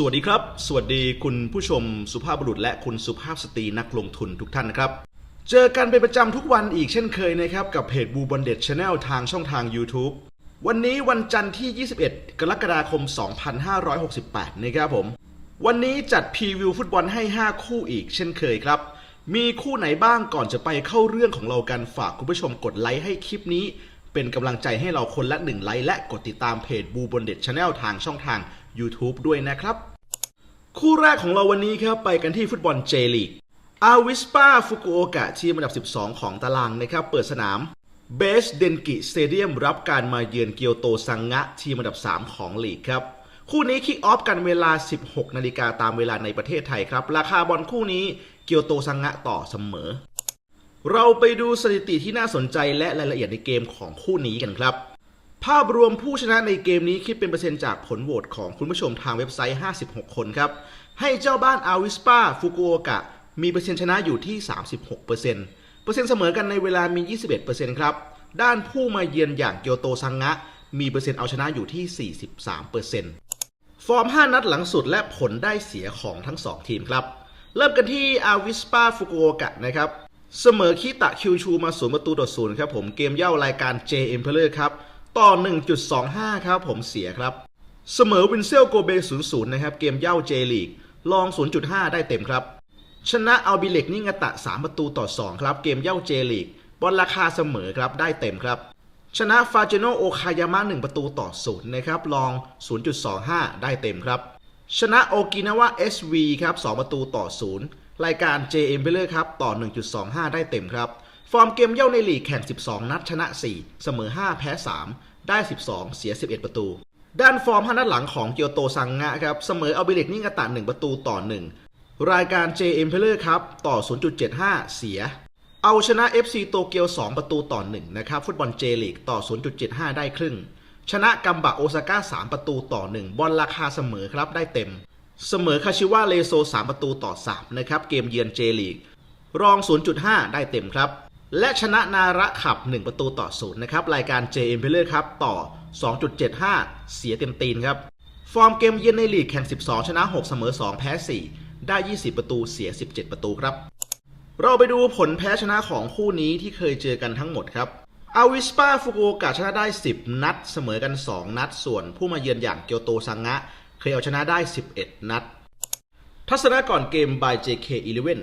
สวัสดีครับ สวัสดีคุณผู้ชมสุภาพบุรุษและคุณสุภาพสตรีนักลงทุนทุกท่านนะครับ เจอกันเป็นประจำทุกวันอีกเช่นเคยนะครับ กับเพจบูบอลเด็ดชาแนลทางช่องทาง YouTube วันนี้วันจันทร์ที่ 21 กรกฎาคม 2568 นะครับผม วันนี้จัดพรีวิวฟุตบอลให้ 5 คู่อีกเช่นเคยครับ มีคู่ไหนบ้างก่อนจะไปเข้าเรื่องของเรากันฝากคุณผู้ชมกดไลค์ให้คลิปนี้ เป็นกำลังใจให้เราคนละหนึ่งไลค์และกดติดตามเพจบูบอลเด็ดชาแนลทางช่องทาง YouTube ด้วยนะครับ คู่แรกของเราวันนี้ครับไปกันที่ฟุตบอลเจลีกอาวิสปาฟุกุโอกะทีมอันดับ 12 ของตารางนะครับ เปิดสนามเบสเดนกิสเตเดียมรับการมาเยือนเกียวโตซังงะ ทีมอันดับ 3 ของลีกครับ คู่นี้คิกออฟกันเวลา 16 นาฬิกาตามเวลาในประเทศไทยครับ ราคาบอลคู่นี้เกียวโตซังงะต่อเสมอ เราไปดูสถิติที่น่าสนใจและรายละเอียดในเกมของคู่นี้กันครับ ภาพรวมผู้ชนะในเกมนี้คิดเป็นเปอร์เซ็นต์จากผลโหวตของคุณผู้ชมทางเว็บไซต์ 56 คนครับ ให้เจ้าบ้านอาวิสปาฟุกุโอกะ มีเปอร์เซ็นต์ชนะอยู่ที่ 36%เปอร์เซ็นต์เปอร์เซ็นต์เสมอกันในเวลามี 21%ครับ ด้านผู้มาเยือนอย่างเกียวโตซังงะ มีเปอร์เซ็นต์เอาชนะอยู่ที่ 43%ฟอร์ม 5 นัดหลังสุดและผลได้เสียของทั้ง 2 ทีมครับ เริ่มกันที่อาวิสปาฟุกุโอกะนะครับ เสมอคิตะคิวชูมาศูนย์ประตูต่อศูนย์ครับผมเกมเย่ารายการ J e m p e r o r ครับต่อ 1.25 ครับผมเสียครับ เสมอวินเซลโกเบ0-0 นะครับ เกมเย่าเจลีกลอง 0.5 ได้เต็มครับ ชนะอัลบิเล็กนิงตะ 3 ประตูต่อ 2 ครับ เกมเย่าเจลีกบอลราคาเสมอครับได้เต็มครับ ชนะฟาเจโนโอคายามะ 1 ประตูต่อ 0 นะครับ ลอง 0.25 ได้เต็มครับ ชนะโอกินาวะ SV ครับ 2 ประตูต่อ 0 รายการ J e m p e r o r ครับต่อ 1.25 ได้เต็มครับ ฟอร์มเกมเย่าในลีกแข่ง 12 นัดชนะ 4 เสมอ 5 แพ้ 3 ได้ 12 เสีย 11 ประตู ด้านฟอร์ม5นัดหลังของเกียวโตซังงะครับเสมออัลบิเลกนิงาตะ 1 ประตูต่อ 1 รายการ J e m p e r o r ครับต่อ 0.75 เสีย เอาชนะ FC โตเกียว 2 ประตูต่อ 1 นะครับฟุตบอลเจลีกต่อ 0.75 ได้ครึ่ง ชนะกัมบะโอซาก้า 3 ประตูต่อ 1 บอลราคาเสมอครับได้เต็ม เสมอคาชิวะเลโซ 3 ประตูต่อ 3 นะครับ เกมเยือนเจลีก รอง 0.5 ได้เต็มครับ และชนะนาระขับ 1 ประตูต่อ 0 นะครับ รายการ J e m p e r o r ครับ ต่อ 2.75 เสียเต็มตีนครับ ฟอร์มเกมเยือนในลีกแข่ง 12 ชนะ 6 เสมอ 2 แพ้ 4 ได้ 20 ประตูเสีย 17 ประตูครับ เราไปดูผลแพ้ชนะของคู่นี้ที่เคยเจอกันทั้งหมดครับอาวิสปาฟุกุโอกะชนะได้ 10 นัดเสมอกัน 2 นัดส่วนผู้มาเยือนอย่างเกียวโตซังงะ เคยเอาชนะได้ 11 นัด ทัศนะก่อนเกม by JK11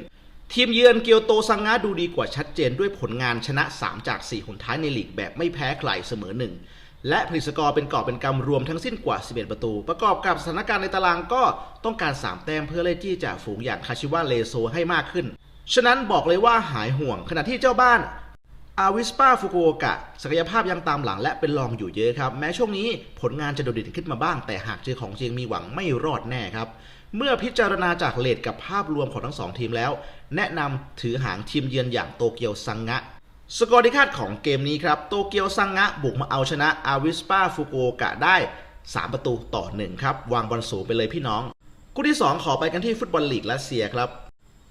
ทีมเยือนเกียวโตซังงะดูดีกว่าชัดเจนด้วยผลงานชนะ 3 จาก 4 หนท้ายในลีกแบบไม่แพ้ใครเสมอ1และผลิตสกอร์เป็นกอบเป็นกำรวมทั้งสิ้นกว่า 11 ประตู ประกอบกับสถานการณ์ในตารางก็ต้องการ 3 แต้มเพื่อไล่จี้จ่าฝูงอย่างคาชิวะเลโซให้มากขึ้น ฉะนั้นบอกเลยว่าหายห่วงขณะที่เจ้าบ้าน อาวิสปาฟุกุโอกะศักยภาพยังตามหลังและเป็นรองอยู่เยอะครับ แม้ช่วงนี้ผลงานจะโดดเด่นขึ้นมาบ้าง แต่หากเจอของจริงมีหวังไม่รอดแน่ครับ เมื่อพิจารณาจากเลทกับภาพรวมของทั้งสองทีมแล้ว แนะนำถือหางทีมเยือนอย่างโตเกียวซังงะ สกอร์ที่คาดของเกมนี้ครับ โตเกียวซังงะบุกมาเอาชนะอาวิสปาฟุกุโอกะได้ 3 ประตูต่อ1ครับวางบอลสูงไปเลยพี่น้องคู่ที่ 2 ขอไปกันที่ฟุตบอลลีกรัสเซียครับ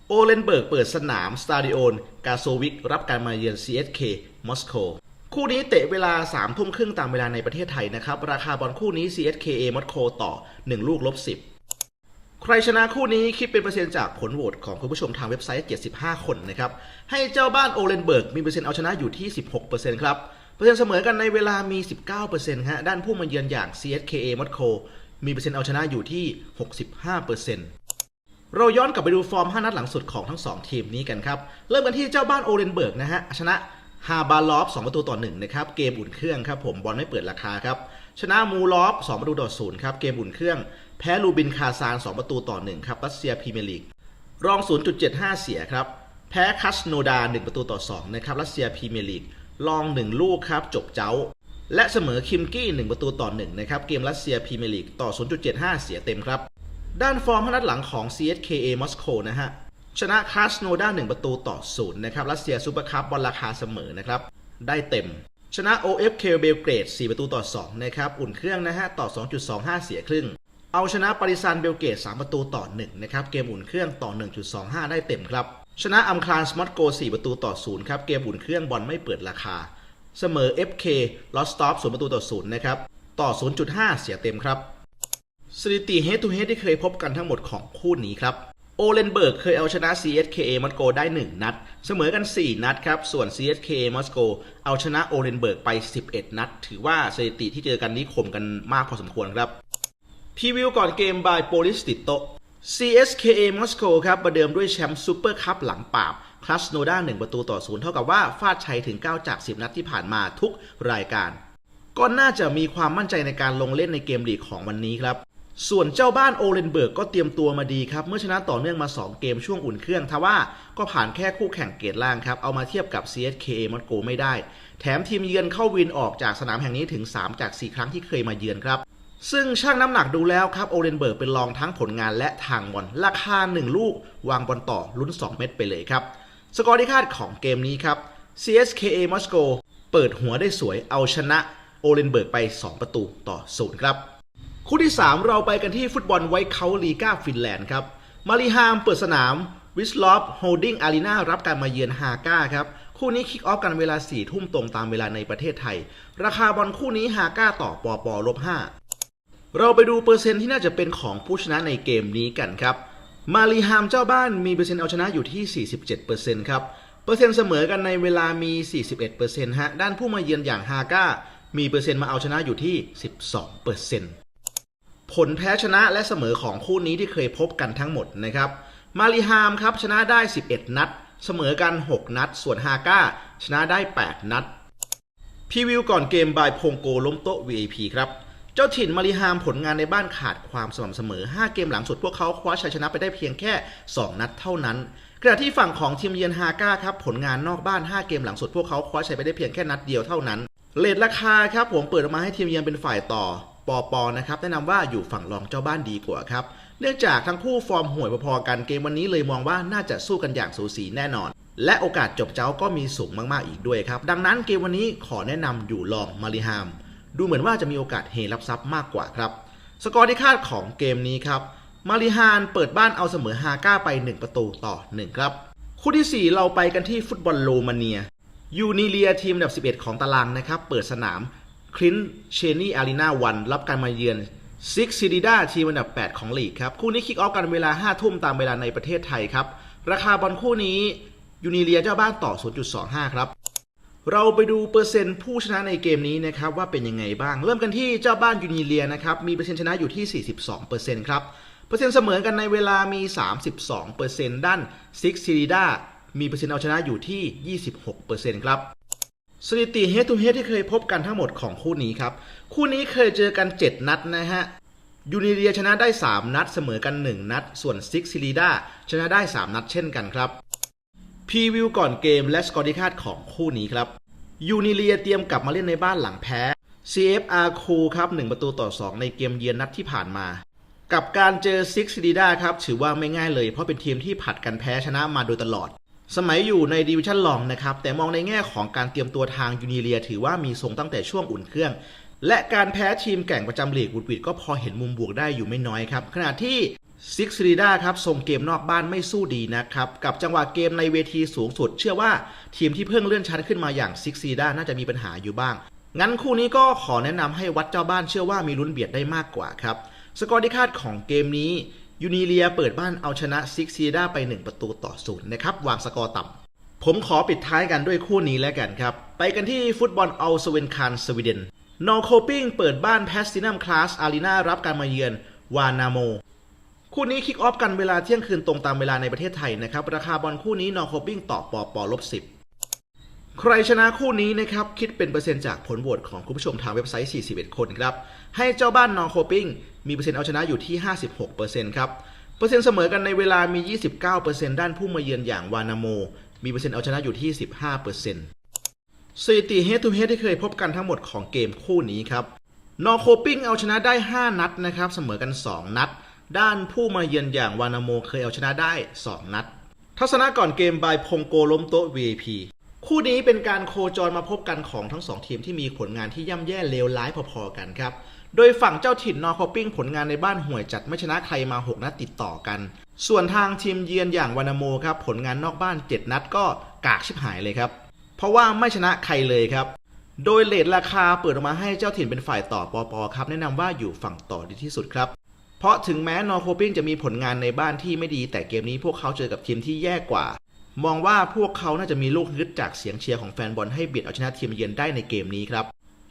โอเลนเบิร์กเปิดสนามสตาดิโอนกาโซวิกรับการมาเยือน CSK มอสโกคู่นี้เตะเวลา3ทุ่มครึ่งตามเวลาในประเทศไทยนะครับ ราคาบอลคู่นี้ CSKA มอสโกต่อ 1 ลูกลบ 10 ใครชนะคู่นี้คิดเป็นเปอร์เซ็นต์จากผลโหวตของคุณผู้ชมทางเว็บไซต์ 75 คนนะครับ ให้เจ้าบ้านโอเลนเบิร์กมีเปอร์เซ็นต์เอาชนะอยู่ที่ 16%ครับ เปอร์เซ็นต์เสมอกันในเวลามี 19%ฮะ ด้านผู้มาเยือนอย่าง CSKA มอสโกมีเปอร์เซ็นต์เอาชนะอยู่ที่ 65% เราย้อนกลับไปดูฟอร์ม 5 นัดหลังสุดของทั้ง 2 ทีมนี้กันครับ เริ่มกันที่เจ้าบ้านโอเรนเบิร์กนะฮะ ชนะฮาบาลอฟ 2 ประตูต่อ1นะครับ เกมอุ่นเครื่องครับผมบอลไม่เปิดราคาครับ ชนะมูลอฟ 2 ประตูต่อ0ครับ เกมอุ่นเครื่อง แพ้ลูบินคาซาน 2 ประตูต่อ1ครับรัสเซียพรีเมียร์ลีก รอง 0.75 เสียครับ แพ้คัสโนดา 1 ประตูต่อ2นะครับรัสเซียพรีเมียร์ลีก รอง 1 ลูกครับ จบเจ้า และเสมอคิมกี้ 1 ประตูต่อ1นะครับ เกมรัสเซียพรีเมียร์ลีกต่อ 0.75 เสียเต็มครับ ด้านฟอร์มพนัดหลังของ CSKA มอสโกนะฮะ ชนะคาสโนด้า1ประตูต่อ0นะครับรัสเซียซูเปอร์คัพบอลราคาเสมอนะครับ ได้เต็ม ชนะ OFK เบลเกรด 4 ประตูต่อ 2 นะครับ อุ่นเครื่องนะฮะ ต่อ 2.25 เสียครึ่ง เอาชนะปาริซานเบลเกรด3ประตูต่อ 1 นะครับ เกมอุ่นเครื่องต่อ 1.25 ได้เต็มครับ ชนะอัมคลานสมอตโก 4 ประตูต่อ0ครับ เกมอุ่นเครื่องบอลไม่เปิดราคา เสมอ FK ลอสตอฟ0ประตูต่อ0นะครับ ต่อ 0.5 เสียเต็มครับ สถิติ head to head ที่เคยพบกันทั้งหมดของคู่นี้ครับโอเลนเบิร์กเคยเอาชนะ CSKA มอสโกได้ 1 นัด เสมอกัน 4 นัดครับ ส่วน CSKA มอสโกเอาชนะโอเลนเบิร์กไป 11 นัด ถือว่าสถิติที่เจอกันนี้คมกันมากพอสมควรครับพรีวิวก่อนเกมบายโปลิสติโต CSKA มอสโกครับประเดิมด้วยแชมป์ซูเปอร์คัพหลังปราบคลาสโนดา1ประตูต่อศูนย์เท่ากับว่าฟาดชัยถึง 9 จาก 10 นัดที่ผ่านมาทุกรายการ ก็น่าจะมีความมั่นใจในการลงเล่นในเกมลีกของวันนี้ครับ ส่วนเจ้าบ้านโอเลนเบิร์กก็เตรียมตัวมาดีครับ เมื่อชนะต่อเนื่องมา 2 เกมช่วงอุ่นเครื่องทว่าก็ผ่านแค่คู่แข่งเกตล่างครับ เอามาเทียบกับ CSKA มอสโกไม่ได้ แถมทีมเยือนเข้าวินออกจากสนามแห่งนี้ถึง 3 จาก 4 ครั้งที่เคยมาเยือนครับ ซึ่งช่างน้ำหนักดูแล้วครับโอเลนเบิร์กเป็นรองทั้งผลงานและทางบอลราคา 1 ลูก วางบอลต่อลุ้น 2 เม็ดไปเลยครับสกอร์ที่คาดของเกมนี้ครับ CSKA มอสโกเปิดหัวได้สวยเอาชนะโอเลนเบิร์กไป 2 ประตูต่อศูนย์ครับ คู่ที่ 3 เราไปกันที่ฟุตบอลไวท์เคาลีกาฟินแลนด์ครับ มาริฮามเปิดสนามวิสลอฟโฮลดิ้งอารีนารับการมาเยือนฮาก้าครับ คู่นี้คิกออฟกันเวลา 4 ทุ่มตรงตามเวลาในประเทศไทย ราคาบอลคู่นี้ฮาก้าต่อปอปอลบ5เราไปดูเปอร์เซ็นต์ที่น่าจะเป็นของผู้ชนะในเกมนี้กันครับ มาริฮามเจ้าบ้านมีเปอร์เซ็นต์เอาชนะอยู่ที่ 47%ครับ เปอร์เซ็นต์เสมอกันในเวลามี 41%ฮะ ด้านผู้มาเยือนอย่างฮาก้ามีเปอร์เซ็นต์มาเอาชนะอยู่ที่ 12% ผลแพ้ชนะและเสมอของคู่นี้ที่เคยพบกันทั้งหมดนะครับ มาริฮามครับชนะได้ 11 นัด เสมอกัน 6 นัด ส่วนฮาก้าชนะได้ 8 นัดพรีวิวก่อนเกมบายพงโกล้มโต๊ะ VIP ครับ เจ้าถิ่นมาริฮามผลงานในบ้านขาดความสม่ำเสมอ 5 เกมหลังสุดพวกเขาคว้าชัยชนะไปได้เพียงแค่ 2 นัดเท่านั้นขณะที่ฝั่งของทีมเยือนฮาก้าครับผลงานนอกบ้าน 5 เกมหลังสุดพวกเขาคว้าชัยไปได้เพียงแค่นัดเดียวเท่านั้นเลทราคาครับผมเปิดออกมาให้ทีมเยือนเป็นฝ่ายต่อ ปอปอนะครับแนะนำว่าอยู่ฝั่งรองเจ้าบ้านดีกว่าครับ เนื่องจากทั้งคู่ฟอร์มห่วยพอๆกันเกมวันนี้เลยมองว่าน่าจะสู้กันอย่างสูสีแน่นอน และโอกาสจบเจ้าก็มีสูงมากๆอีกด้วยครับ ดังนั้นเกมวันนี้ขอแนะนำอยู่ลองมาริฮาม ดูเหมือนว่าจะมีโอกาสเฮรับทรัพย์มากกว่าครับ สกอร์ที่คาดของเกมนี้ครับมาริฮานเปิดบ้านเอาเสมอฮาก้าไป 1 ประตูต่อ 1 ครับ คู่ที่ 4 เราไปกันที่ฟุตบอลโรมาเนียยูนิเลียทีมอันดับ 11 ของตารางนะครับ เปิดสนาม คลินเชนี่อารีนาวันรับการมาเยือนซิกซิดิดาทีมอันดับ 8 ของลีกครับ คู่นี้คิกออฟกันเวลา 5 ทุ่มตามเวลาในประเทศไทยครับ ราคาบอลคู่นี้ยูนิเลียเจ้าบ้านต่อ 0.25 ครับ เราไปดูเปอร์เซ็นต์ผู้ชนะในเกมนี้นะครับว่าเป็นยังไงบ้าง เริ่มกันที่เจ้าบ้านยูนิเลียนะครับมีเปอร์เซ็นต์ชนะอยู่ที่ 42%ครับ เปอร์เซ็นต์เสมอกันในเวลามี 32%ด้านซิกซิลิดามีเปอร์เซ็นต์เอาชนะอยู่ที่ 26%ครับ สถิติ head to head ที่เคยพบกันทั้งหมดของคู่นี้ครับ คู่นี้เคยเจอกัน 7 นัดนะฮะยูนิเลียชนะได้ 3 นัดเสมอกัน 1 นัด ส่วนซิกซิลิดาชนะได้ 3 นัดเช่นกันครับพรีวิวก่อนเกมและสกอร์ที่คาดของคู่นี้ครับยูนิเลียเตรียมกลับมาเล่นในบ้านหลังแพ้ CFR คูครับ 1 ประตูต่อ 2 ในเกมเยือนนัดที่ผ่านมา กับการเจอซิกซิลิดาครับถือว่าไม่ง่ายเลยเพราะเป็นทีมที่ผัดกันแพ้ชนะมาโดยตลอด สมัยอยู่ในดิวิชั่นลองนะครับ แต่มองในแง่ของการเตรียมตัวทางยูนิเลีย ถือว่ามีทรงตั้งแต่ช่วงอุ่นเครื่อง และการแพ้ทีมแก่งประจำลีกวุดวิดก็พอเห็นมุมบวกได้อยู่ไม่น้อยครับ ขณะที่ซิกซิลิดาครับทรงเกมนอกบ้านไม่สู้ดีนะครับ กับจังหวะเกมในเวทีสูงสุด เชื่อว่าทีมที่เพิ่งเลื่อนชั้นขึ้นมาอย่างซิกซิลิดาน่าจะมีปัญหาอยู่บ้าง งั้นคู่นี้ก็ขอแนะนำให้วัดเจ้าบ้านเชื่อว่ามีลุ้นเบียดได้มากกว่าครับสกอร์ที่คาดของเกมนี้ ยูนิเลียเปิดบ้านเอาชนะซิกซิลิดาไป 1 ประตูต่อศูนย์นะครับ วางสกอร์ต่ำ ผมขอปิดท้ายกันด้วยคู่นี้แล้วกันครับ ไปกันที่ฟุตบอลเอัลสเวนคานสวีเดนนอโคปิงเปิดบ้านแพสตินัมคลาสอารีนารับการมาเยือนวานาโม คู่นี้คิกออฟกันเวลาเที่ยงคืนตรงตามเวลาในประเทศไทยนะครับ ราคาบอลคู่นี้นอโคปิงต่อปอปอลบสิบ ใครชนะคู่นี้นะครับคิดเป็นเปอร์เซ็นต์จากผลโหวตของคุณผู้ชมทางเว็บไซต์ 41 คนครับให้เจ้าบ้านนอร์โคปิ้งมีเปอร์เซ็นต์เอาชนะอยู่ที่ 56%ครับเปอร์เซ็นต์เสมอกันในเวลามี 29%ด้านผู้มาเยือนอย่างวานาโม มีเปอร์เซ็นต์เอาชนะอยู่ที่ 15%สถิติ head to head ที่เคยพบกันทั้งหมดของเกมคู่นี้ครับนอร์โคปิ้งเอาชนะได้ 5 นัดนะครับเสมอกัน 2 นัด ด้านผู้มาเยือนอย่างวานาโมเคยเอาชนะได้ 2 นัด ทัศนะก่อนเกมบายพงโกล้มโต๊ะ VIP คู่นี้เป็นการโคจรมาพบกันของทั้งสองทีมที่มีผลงานที่ย่ำแย่เลวร้ายพอๆกันครับ โดยฝั่งเจ้าถิ่นนอร์โคปิ้งผลงานในบ้านห่วยจัดไม่ชนะใครมา 6 นัดติดต่อกัน ส่วนทางทีมเยือนอย่างวานาโมครับผลงานนอกบ้าน 7 นัดก็กากชิบหายเลยครับ เพราะว่าไม่ชนะใครเลยครับ โดยเลทราคาเปิดออกมาให้เจ้าถิ่นเป็นฝ่ายต่อปอปอครับแนะนำว่าอยู่ฝั่งต่อดีที่สุดครับ เพราะถึงแม้นอร์โคปิ้งจะมีผลงานในบ้านที่ไม่ดี แต่เกมนี้พวกเขาเจอกับทีมที่แย่กว่า มองว่าพวกเขาน่าจะมีลูกฮึดจากเสียงเชียร์ของแฟนบอลให้เบียดเอาชนะทีมเยือนได้ในเกมนี้ครับ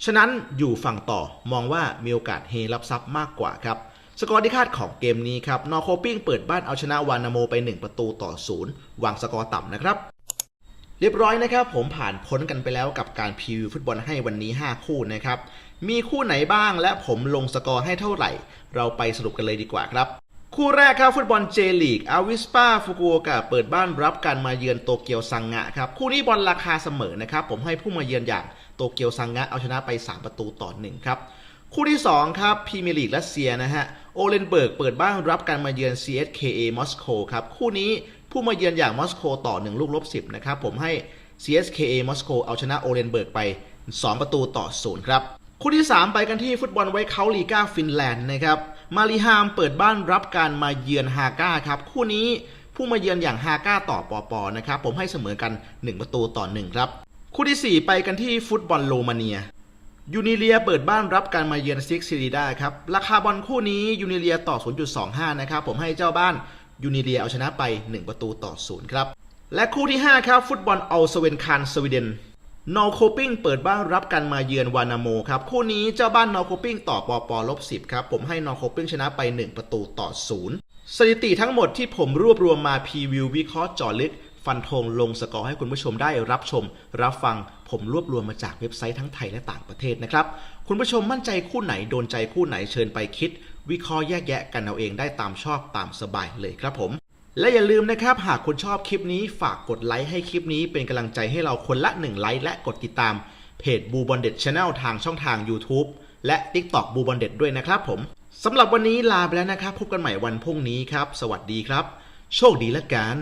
ฉะนั้นอยู่ฝั่งต่อมองว่ามีโอกาสเฮรับทรัพย์มากกว่าครับ สกอร์ที่คาดของเกมนี้ครับ นอโคปิ้งเปิดบ้านเอาชนะวานาโมไป 1 ประตูต่อศูนย์วางสกอร์ต่ำนะครับ เรียบร้อยนะครับผมผ่านพ้นกันไปแล้วกับการพรีวิวฟุตบอลให้วันนี้ 5 คู่นะครับ มีคู่ไหนบ้างและผมลงสกอร์ให้เท่าไหร่ เราไปสรุปกันเลยดีกว่าครับ คู่แรกครับฟุตบอลเจลีกอาวิสปาฟุกุโอกะเปิดบ้านรับการมาเยือนโตเกียวซังงะครับ คู่นี้บอลราคาเสมอนะครับผมให้ผู้มาเยือนอย่างโตเกียวซังงะเอาชนะไป 3 ประตูต่อ1ครับ คู่ที่ 2 ครับพรีเมียร์ลีกรัสเซียนะฮะโอเลนเบิร์กเปิดบ้านรับการมาเยือน CSKA มอสโกครับคู่นี้ผู้มาเยือนอย่างมอสโกต่อ 1 ลูกลบ10นะครับผมให้ CSKA มอสโกเอาชนะโอเลนเบิร์กไป 2 ประตูต่อ0ครับคู่ที่ 3 ไปกันที่ฟุตบอลไวท์เคาลีกาฟินแลนด์นะครับ มาริฮามเปิดบ้านรับการมาเยือนฮาก้าครับ คู่นี้ผู้มาเยือนอย่างฮาก้าต่อปอปอนะครับ ผมให้เสมอกัน 1 ประตูต่อ 1 ครับ คู่ที่ 4 ไปกันที่ฟุตบอลโรมาเนียยูนิเลียเปิดบ้านรับการมาเยือนซิกซิลิดาครับ ราคาบอลคู่นี้ยูนิเลียต่อ 0.25 นะครับ ผมให้เจ้าบ้านยูนิเลียเอาชนะไป 1 ประตูต่อ 0 ครับ และคู่ที่ 5 ครับ ฟุตบอลอัลสเวนคานสวีเดน นอโคปิ้งเปิดบ้านรับการมาเยือนวานาโมครับ คู่นี้เจ้าบ้านนอโคปิ้งต่อปอปอลบ10ครับ ผมให้นอโคปิ้งชนะไป 1 ประตูต่อ0สถิติทั้งหมดที่ผมรวบรวมมาพรีวิววิเคราะห์จาะลึก ฟันธงลงสกอร์ให้คุณผู้ชมได้รับชม รับฟังผมรวบรวมมาจากเว็บไซต์ทั้งไทยและต่างประเทศนะครับ คุณผู้ชมมั่นใจคู่ไหนโดนใจคู่ไหนเชิญไปคิด วิเคราะห์แยกแยะกันเอาเองได้ตามชอบตามสบายเลยครับผม และอย่าลืมนะครับ หากคุณชอบคลิปนี้ฝากกดไลค์ให้คลิปนี้เป็นกำลังใจให้เราคนละ 1 ไลค์และกดติดตามเพจบูบอลเด็ดชาแนลทางช่องทาง YouTube และ TikTok บูบอลเด็ดด้วยนะครับผมสำหรับวันนี้ลาไปแล้วนะครับ พบกันใหม่วันพรุ่งนี้ครับ สวัสดีครับ โชคดีและกัน